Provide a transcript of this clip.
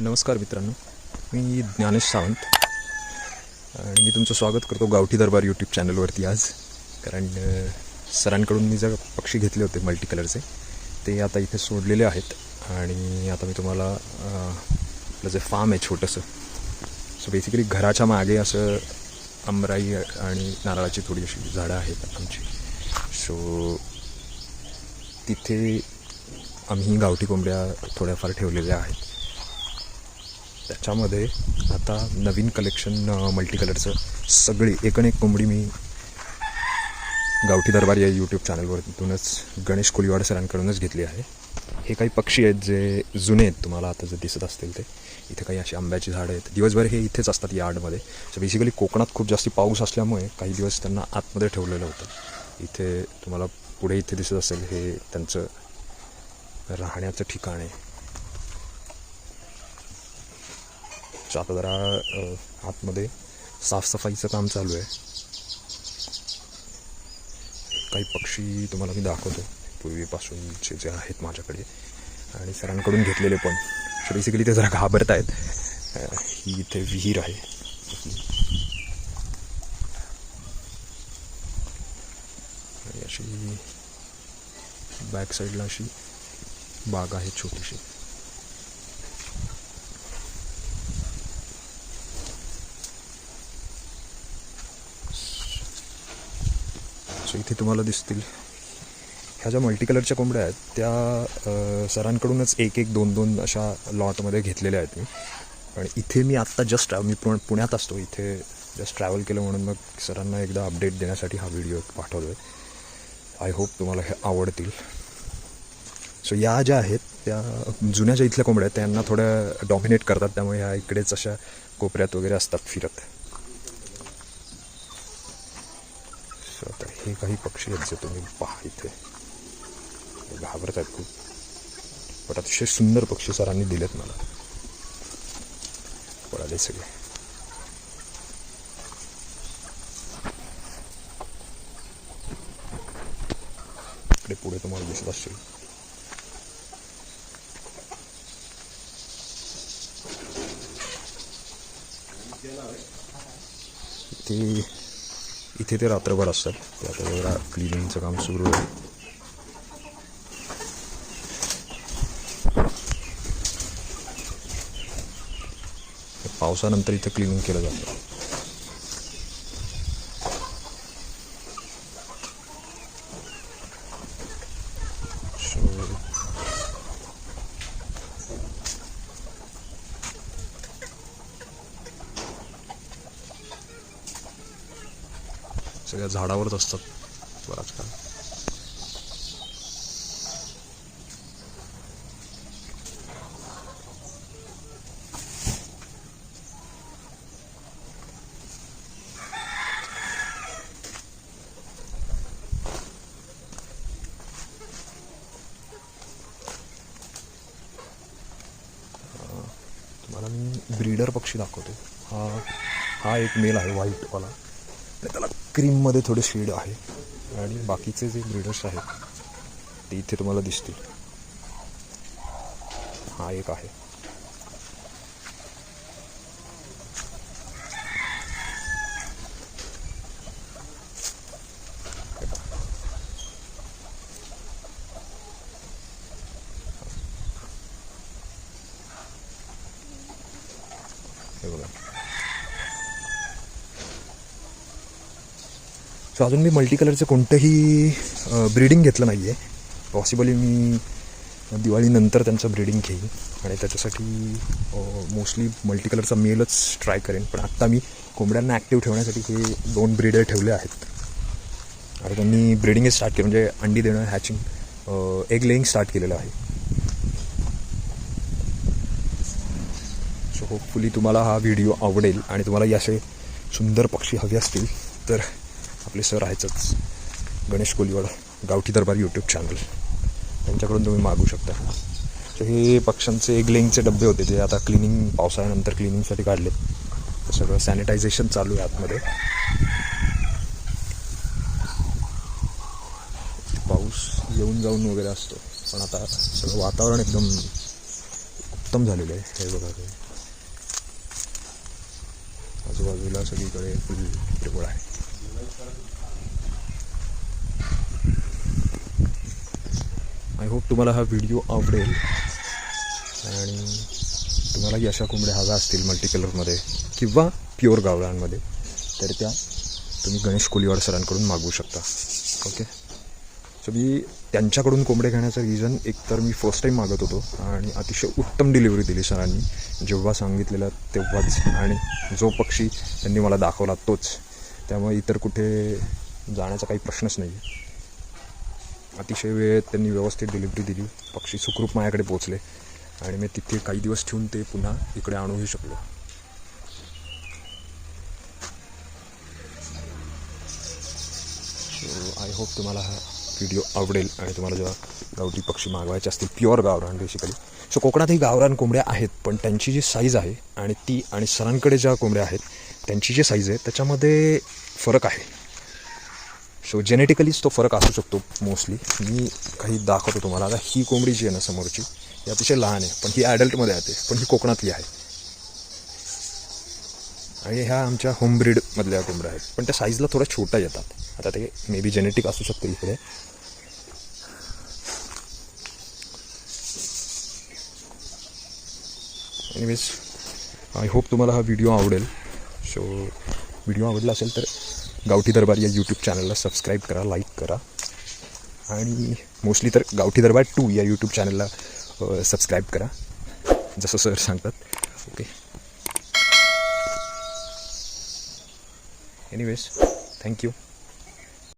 नमस्कार मित्रांनो मी ज्ञानेश सावंत. आणि मी तुमचं स्वागत करतो गावठी दरबार यूट्यूब चॅनलवरती आज. कारण सरांकडून मी जे पक्षी घेतले होते मल्टी कलरचे ते आता इथे सोडलेले आहेत. आणि आता मी तुम्हाला आपलं जे फार्म आहे छोटंसं सो बेसिकली घराच्या मागे असं आंबराई आणि नारळाची थोडी अशी झाडं आहेत आमची. सो तिथे आम्ही गावठी कोंबड्या थोड्याफार ठेवलेल्या आहेत. त्याच्यामध्ये आता नवीन कलेक्शन मल्टी कलरचं सगळी एकण एक कोंबडी मी गावठी दरबार या यूट्यूब चॅनलवरतूनच गणेश कोलिवाड सरांकडूनच घेतली आहे. हे काही पक्षी आहेत जे जुने आहेत तुम्हाला आता जे दिसत असतील ते. इथे काही अशी आंब्याची झाडं आहेत. दिवसभर हे इथेच असतात यार्डमध्ये. सो बेसिकली कोकणात खूप जास्ती पाऊस असल्यामुळे काही दिवस त्यांना आतमध्ये ठेवलेलं होतं. इथे तुम्हाला पुढे इथे दिसत असेल हे त्यांचं राहण्याचं ठिकाण आहे. सो आता जरा आतमध्ये साफसफाईचं काम चालू आहे. काही पक्षी तुम्हाला मी दाखवतो. पूर्वीपासूनचे जे आहेत माझ्याकडे. आणि सरांकडून घेतलेले पण. सो बेसिकली ते जरा घाबरत आहेत ही इथे विहीर आहे. आणि अशी बॅक साईडला अशी बाग आहे छोटीशी. इथे तुम्हाला दिसतील. ह्या ज्या मल्टी कलरच्या कोंबड्या आहेत त्या सरांकडूनच एक एक दोन दोन अशा लॉटमध्ये घेतलेल्या आहेत मी. आणि इथे मी आत्ता जस्ट मी पु पुण्यात असतो. इथे जस्ट ट्रॅव्हल केलं म्हणून मग सरांना एकदा अपडेट देण्यासाठी हा व्हिडिओ पाठवतो आहे आय होप तुम्हाला हे आवडतील. सो या ज्या आहेत त्या जुन्या ज्या इथल्या कोंबड्या आहेत त्यांना थोड्या डॉमिनेट करतात. त्यामुळे ह्या इकडेच अशा कोपऱ्यात वगैरे असतात फिरत. सो आता हे काही पक्षी आहेत जे तुम्ही पहा इथे. घाबरत आहेत खूप. पण अतिशय सुंदर पक्षी सरांनी दिलेत मला. पळाले सगळे. इकडे पुढे तुम्हाला दिसत असतील. ते इथे ते रात्रभर असतात. ते आता जरा क्लिनिंगचं काम सुरू आहे. पावसानंतर इथं क्लिनिंग केलं जातं. सगळ्या झाडावरच असतात बराच काळ. तुम्हाला मी ब्रीडर पक्षी दाखवतो हा हा एक मेल आहे व्हाईटवाला वाला. त्याला क्रीममध्ये थोडे शेड आहे आणि बाकीचे जे ब्रिडर्स आहेत ते इथे तुम्हाला दिसतील. हा एक आहे हे बघा सो अजून मी मल्टी कलरचं कोणतंही ब्रीडिंग घेतलं नाही आहे पॉसिबली मी दिवाळीनंतर त्यांचं ब्रीडिंग घेईन. आणि त्याच्यासाठी मोस्टली मल्टी कलरचा मेलच ट्राय करेन. पण आत्ता मी कोंबड्यांना ॲक्टिव्ह ठेवण्यासाठी हे दोन ब्रीडर ठेवले आहेत. आणि त्यांनी ब्रीडिंग स्टार्ट केलं. म्हणजे अंडी देणं हॅचिंग एग लेईंग स्टार्ट केलेलं आहे. सो होपफुली तुम्हाला हा व्हिडिओ आवडेल आणि तुम्हाला या असे सुंदर पक्षी हवे असतील तर आपले सर आहेतच. गणेश कोलिवाड गावठी दरबार यूट्यूब चॅनल त्यांच्याकडून तुम्ही मागू शकता. तर हे पक्ष्यांचे एग डबे होते जे आता क्लिनिंग पावसाळ्यानंतर क्लिनिंगसाठी काढले. तर सगळं सॅनिटायझेशन चालू आहे आतमध्ये. पाऊस येऊन जाऊन वगैरे असतो पण आता सगळं वातावरण एकदम उत्तम झालेलं आहे. हे बघा ते आजूबाजूला सगळीकडे फुल हिरवळ आहे. आय होप तुम्हाला हा व्हिडिओ आवडेल. आणि तुम्हालाही अशा कोंबड्या हव्या असतील मल्टीकलरमध्ये किंवा प्युअर गावरांमध्ये तर त्या तुम्ही गणेश कोलिवाड सरांकडून मागवू शकता. ओके सो मी त्यांच्याकडून कोंबड्या घेण्याचं रिझन एक तर मी फर्स्ट टाईम मागत होतो आणि अतिशय उत्तम डिलिव्हरी दिली सरांनी. जेव्हा सांगितलेलं तेव्हाच. आणि जो पक्षी त्यांनी मला दाखवला तोच. त्यामुळे इतर कुठे जाण्याचा काही प्रश्नच नाही. आहे अतिशय वेळेत त्यांनी व्यवस्थित डिलिव्हरी दिली. पक्षी सुखरूप माझ्याकडे पोचले आणि मी तिथे काही दिवस ठेवून ते पुन्हा इकडे आणूही शकलो. सो आय होप तुम्हाला हा व्हिडिओ आवडेल आणि तुम्हाला जेव्हा गावठी पक्षी मागवायचे असतील प्युअर गावरान बेसिकली सो कोकणातही गावरान कोंबड्या आहेत पण त्यांची जी साईज आहे आणि ती आणि सरांकडे ज्या कोंबड्या आहेत त्यांची जी साईज आहे त्याच्यामध्ये फरक आहे. सो जेनेटिकलीच तो फरक असू शकतो मोस्टली मी काही दाखवतो तुम्हाला. आता ही कोंबडी जी आहे ना समोरची ही अतिशय लहान आहे पण ही ॲडल्टमध्ये येते पण ही कोकणातली आहे. आणि ह्या आमच्या होमब्रीडमधल्या कोंबड्या आहेत. पण त्या साईजला थोड्या छोट्या येतात. आता ते मे बी जेनेटिक असू शकतं इकडे. एनिवेज आय होप तुम्हाला हा व्हिडिओ आवडेल. सो व्हिडिओ आवडला असेल तर गावठी दरबार या यूट्यूब चॅनलला सबस्क्राईब करा लाईक करा. आणि मोस्टली तर गावठी दरबार टू या यूट्यूब चॅनलला सबस्क्राईब करा. जसं सर सांगतात. Okay anyways thank you